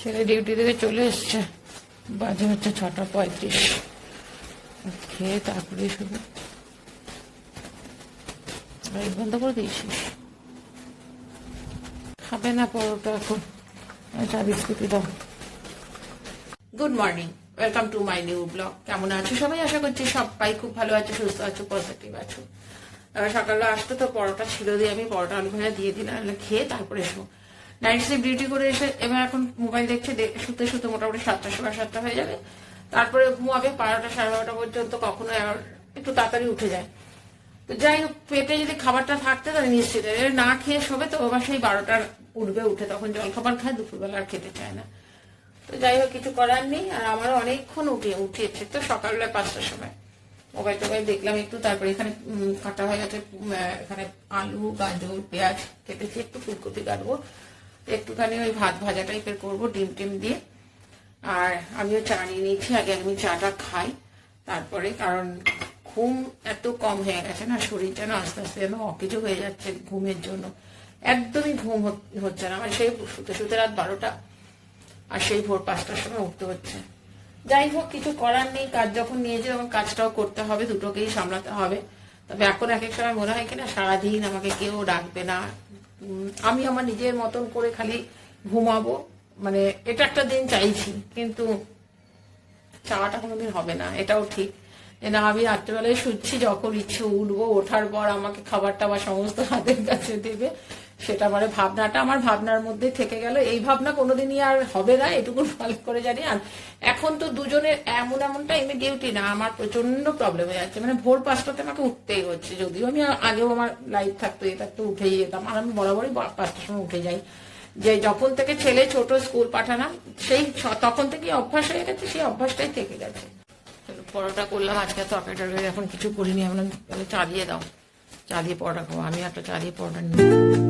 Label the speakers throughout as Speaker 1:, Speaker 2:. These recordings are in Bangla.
Speaker 1: ছেলে ডিউটি থেকে চলে এসছে। বাজে হচ্ছে ছটা পঁয়ত্রিশ। খেয়ে তারপরে শুধু লাইট বন্ধ করে দিয়েছিস খাবে না পরোটা এখন। চা বিস্কুটি দাও। Good morning welcome to my new blog কেমন আছো সবাই? আশা করছি সবাই খুব ভালো আছো, সুস্থ আছো পজিটিভ আছো। সকালে আসতো তো পরোটা ছিল দিয়ে আমি পরোটা আলু ভাজা দিয়ে দিলাম খেয়ে তারপরে এসো। নাইট স্লিপ ডিউটি করে এসে এবার এখন মোবাইল দেখছে শুতে শুতে মোটামুটি সাতটা সময় সাতটা হয়ে যাবে। তারপরে ঘুমাবে বারোটা, সাড়ে বারোটা পর্যন্ত কখনো একটু তাড়াতাড়ি উঠে যায়। তো যাই হোক, পেটে যদি খাবারটা থাকতে তাহলে নিশ্চিত। না খেয়ে শোবে তো আবার সেই বারোটার উঠবে উঠে, তখন জল খাবার খায়, দুপুরবেলা আর খেতে চায় না। তো যাই হোক, কিছু করার নেই, আর আমারও অনেকক্ষণ উঠে উঠিয়েছে তো সকালবেলা পাঁচটার সময়। মোবাইল টোবাইল দেখলাম একটু, তারপরে এখানে কাটা হয়ে গেছে এখানে আলু, গাজর, পেঁয়াজ কেটেছি, একটু ফুলকপি কাটবো। একটুখানি ওই ভাত ভাজা টাইপের করব, ডিম টিম দিয়ে। আর আমিও চা নিয়ে নিয়েছি, আগে আমি চাটা খাই, তারপরে কারণ ঘুম এত কম হয়ে গেছে না শরীর যেন আস্তে আস্তে যেন অকেজো হয়ে যাচ্ছে ঘুমের জন্য। একদমই ঘুম হচ্ছে না, আমার সেই শুতে শুতে রাত বারোটা, আর সেই ভোর পাঁচটার সময় উঠতে হচ্ছে। যাই হোক, কিছু করার নেই, কাজ যখন নিয়েছে তখন কাজটাও করতে হবে, দুটোকেই সামলাতে হবে। তবে এখন এক এক সময় মনে হয় কিনা সারাদিন আমাকে কেউ ডাকবে না আমি আমার নিজের মতন করে খালি ঘুমাবো। মানে এটা একটা দিন চাইছি, কিন্তু চাওয়াটা কোনোদিন হবে না, এটাও ঠিক। যে না, আমি রাত্রেবেলায় শুচ্ছি, যখন ইচ্ছে উঠবো, ওঠার পর আমাকে খাবারটা টাবার সমস্ত হাতের কাছে দেবে। সেটা মানে ভাবনাটা আমার ভাবনার মধ্যে থেকে গেল। এই ভাবনা কোনোদিনই আর হবে না, এটুকু ভালো করে জানি। আর এখন তো দুজনের এমন এমন টাইমে ডিউটি না, আমার প্রচণ্ড প্রবলেম হয়ে যাচ্ছে। মানে ভোর পাঁচটাতে আমাকে উঠতেই হচ্ছে। যদিও আমি আগেও আমার লাইফ থাকতো এ থাকতো উঠেই যেতাম। আর আমি বরাবরই পাঁচটার সময় উঠে যাই। যে যখন থেকে ছেলে ছোট স্কুল পাঠালাম, সেই তখন থেকেই অভ্যাস হয়ে গেছে, সেই অভ্যাসটাই থেকে গেছে। পরোটা করলাম। আজকে তরকারি টরকারি এখন কিছু করিনি। তাহলে চা দিয়ে দাও। চা দিয়ে পরোটা খাব। আমি একটা চা দিয়ে পরোটা নিই।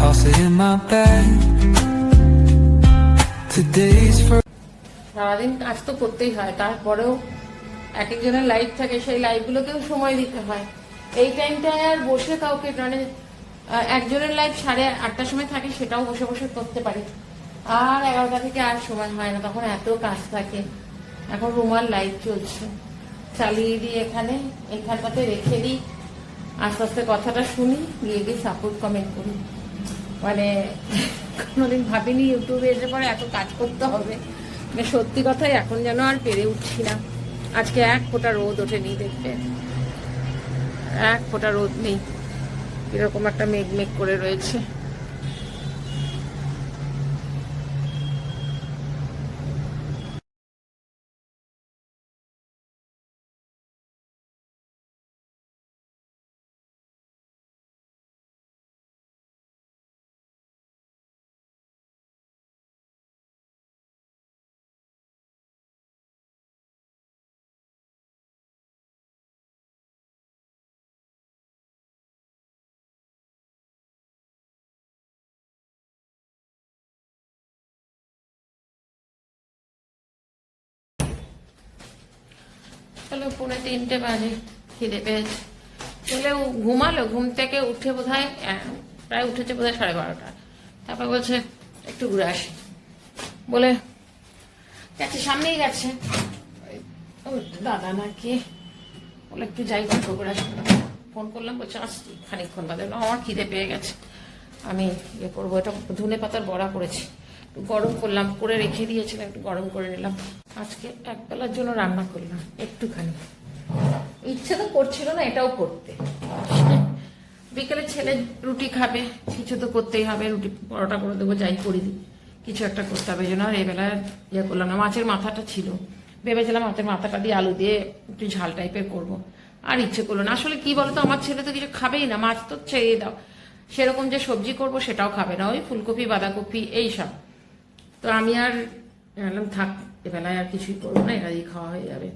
Speaker 2: toss it in my bag. Today's for
Speaker 1: সারাদিন কাজ তো করতেই হয়, তারপরেও এক একজনের লাইফ থাকে, সেই লাইফগুলোকেও সময় দিতে হয়। এই টাইমটায় আর বসে কাউকে মানে একজনের লাইফ সাড়ে আটটার সময় থাকে, সেটাও বসে বসে করতে পারি। আর এগারোটা থেকে আর সময় হয় না, তখন এত কাজ থাকে। এখন রুমাল লাইট চলছে। চালিয়ে দিই এখানে, এখানটাতে রেখে দিই। আস্তে আস্তে কথাটা শুনি, গিয়ে গিয়ে সাপোর্ট কমেন্ট করি। মানে কোনোদিন ভাবিনি ইউটিউবে এসে পরে এত কাজ করতে হবে। মানে সত্যি কথাই এখন যেন আর পেরে উঠছি না। আজকে এক ফোঁটা রোদ ওঠেনি দেখবে এক ফোঁটা রোদ নেই। এরকম একটা মেঘ মেঘ করে রয়েছে। চলো পৌনে তিনটে বাজে, খিদে পেয়েছে। উ- ঘুমালো, ঘুম থেকে উঠে বোধ হয় প্রায় উঠেছে বোধ হয় সাড়ে বারোটা। তারপর বলছে, একটু ঘুরে আসি। বলে, গেছে, সামনেই গেছে। দাদা নাকি, বলে, একটু যাই, গল্প করে ফোন করলাম, বলছে, আসছি খানিকক্ষণ বাদে। আমার খিদে পেয়ে গেছে। আমি ইয়ে করব, এটা ধনে পাতার বড়া করেছি। একটু গরম করলাম, করে রেখে দিয়েছিলাম, একটু গরম করে নিলাম। আজকে এক বেলার জন্য রান্না করলাম, একটুখানি। ইচ্ছে তো করছিল না এটাও করতে। বিকেলে ছেলে রুটি খাবে, কিছু তো করতেই হবে, রুটি পরোটা করে দেবো, যাই করি। কিছু একটা করতে হবে জন্য আর এবেলা ইয়ে করলাম না। মাছের মাথাটা ছিল। ভেবেছিলাম মাছের মাথাটা দিয়ে আলু দিয়ে একটু ঝাল টাইপের করব। আর ইচ্ছে করল না। আসলে কি বলতো, আমার ছেলে তো কিছু খাবেই না। মাছ তো ছেড়ে দাও। সেরকম যে সবজি করব সেটাও খাবে না। ওই ফুলকপি, বাঁধাকপি এইসব তো আমি আর বললাম, থাক, এবেলায় আর কিছুই করব না এটা দিয়ে খাওয়া হয়ে যাবে।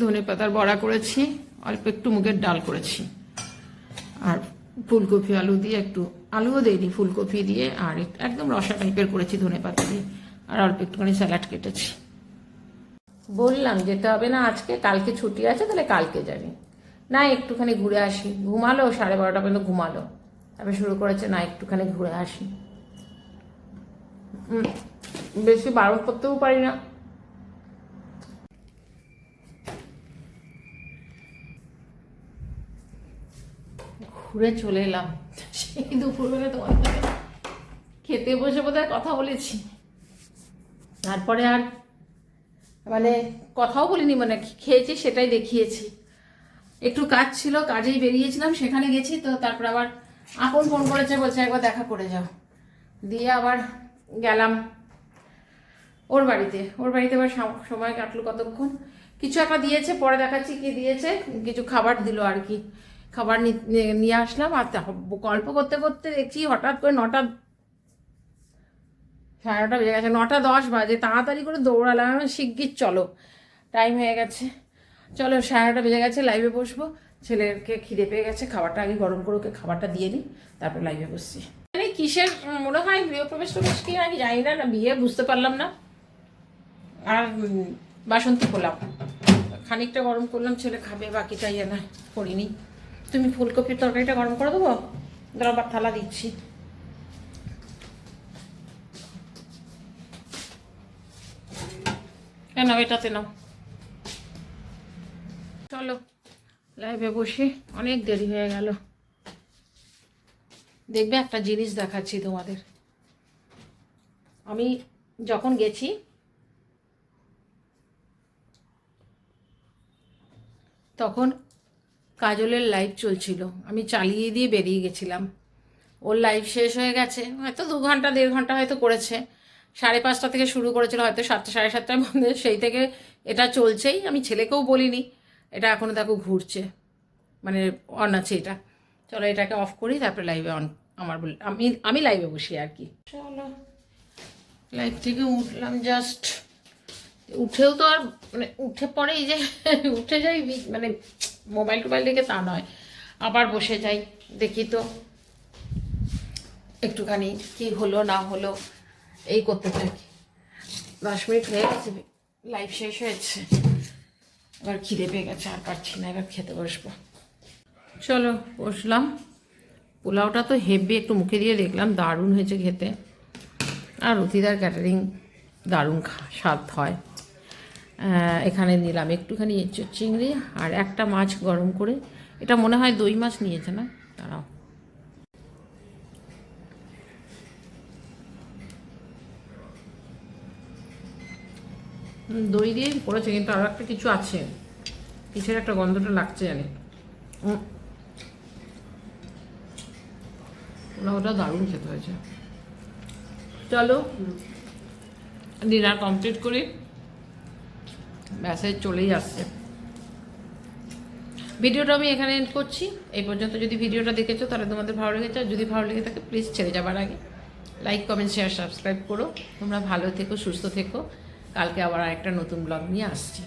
Speaker 1: ধনে পাতার বড়া করেছি, অল্প একটু মুগের ডাল করেছি। আর ফুলকপি আলু দিয়ে একটু, আলুও দিইনি, ফুলকপি দিয়ে, আর একদম রসা টাইপের করেছি ধনে পাতা দিয়ে, আর অল্প একটুখানি স্যালাড কেটেছি। বললাম, যেতে হবে না আজকে, কালকে ছুটি আছে, তাহলে কালকে যাবি। না, একটুখানি ঘুরে আসি। ঘুমালো? সাড়ে বারোটা পর্যন্ত ঘুমালো। তারপরে শুরু করেছে, না, একটুখানি ঘুরে আসি। বেশি বারণ করতেও পারি না। ঘুরে চলে এলাম। সেই দুপুরবেলা তোমার খেতে বসে বোধহয় কথা বলেছি। তারপরে আর মানে কথাও বলিনি মানে খেয়েছি সেটাই দেখিয়েছি। একটু কাজ ছিল, কাজেই বেরিয়েছিলাম, সেখানে গেছি, তো তারপর আবার আপন ফোন করেছে, বলছে একবার দেখা করে যাও। দিয়ে আবার গেলাম। ওর বাড়িতে। ওর বাড়িতে এবার সময় কাটলো কতক্ষণ? কিছু একটা দিয়েছে, পরে দেখাচ্ছি কি দিয়েছে। কিছু খাবার দিল আর কি। খাবার নিয়ে- আসলাম আর গল্প করতে করতে দেখছি হঠাৎ করে নটা সাড়ে নটা বেজে গেছে, নটা দশ বাজে। তাড়াতাড়ি করে দৌড়ালাম শিগগির চলো। টাইম হয়ে গেছে। চলো, সাড়ে নটা বেজে গেছে লাইভে বসবো। ছেলেকে খিদে পেয়ে গেছে, খাবারটা আগে গরম করে ওকে খাবারটা দিয়ে নিই তারপর লাইভে বসছি। মানে কিসের মনে হয় গৃহপ্রবেশ প্রবেশ কি আমি জানি না না বিয়ে, বুঝতে পারলাম না। আর বাসন্তী পোলাও। খানিকটা গরম করলাম, ছেলে খাবে, বাকিটা ইয়ে না, করিনি। তুমি ফুলকপির তরকারিটা গরম করে দেবো? দাঁড়াও বা, থালা দিচ্ছি। কেন এটাতে নাও। চলো, লাইভে বসে, অনেক দেরি হয়ে গেল। দেখবে একটা জিনিস দেখাচ্ছি তোমাদের। আমি যখন গেছি, তখন কাজলের লাইভ চলছিল। আমি চালিয়ে দিয়ে বেরিয়ে গেছিলাম। ওর লাইভ শেষ হয়ে গেছে। হয়তো দু ঘণ্টা, দেড় ঘণ্টা হয়তো করেছে। সাড়ে পাঁচটা থেকে শুরু করেছিল, হয়তো সাতটা, সাড়ে সাতটার মধ্যে। সেই থেকে এটা চলছেই। আমি ছেলেকেও বলিনি। এটা এখনও দেখো ঘুরছে। মানে অন আছে এটা। চলো এটাকে অফ করি, তারপরে লাইভে অন আমার বল আমি আমি লাইভে বসি আর কি। চলো লাইভ থেকে উঠলাম জাস্ট উঠেও তো আর মানে উঠে পরে এই যে উঠে যাই মানে মোবাইল টোবাইল দেখে তা নয়। আবার বসে যাই দেখি তো একটুখানি কি হলো না হলো এই করতে থাকি। দশ মিনিট হয়ে গেছে লাইভ শেষ হয়েছে। এবার খিদে পেয়ে গেছে আর পারছি না এবার খেতে বসবো। চলো বসলাম। পোলাওটা তো হেভি একটু মুখে দিয়ে দেখলাম দারুণ হয়েছে খেতে। আর রতিদার ক্যাটারিং দারুণ স্বাদ হয়। এখানে নিলাম একটুখানি চিংড়ি আর একটা মাছ গরম করে। এটা মনে হয় দই মাছ নিয়েছে না? হুম, দই দিয়ে করেছে কিন্তু আরও একটা কিছু আছে। কিসের একটা গন্ধটা লাগছে জানি। ওটা দারুণ খেতে হয়েছে। চলো ডিনার কমপ্লিট করি। মেসেজ চলেই আসছে। ভিডিওটা আমি এখানে এন্ড করছি। এই পর্যন্ত যদি ভিডিওটা দেখেছ, তাহলে তোমাদের ভালো লেগেছে। আর যদি ভালো লেগে থাকে প্লিজ ছেড়ে যাবার আগে লাইক কমেন্ট শেয়ার সাবস্ক্রাইব করো। তোমরা ভালো থেকো, সুস্থ থেকো। কালকে আবার একটা নতুন ব্লগ নিয়ে আসছি।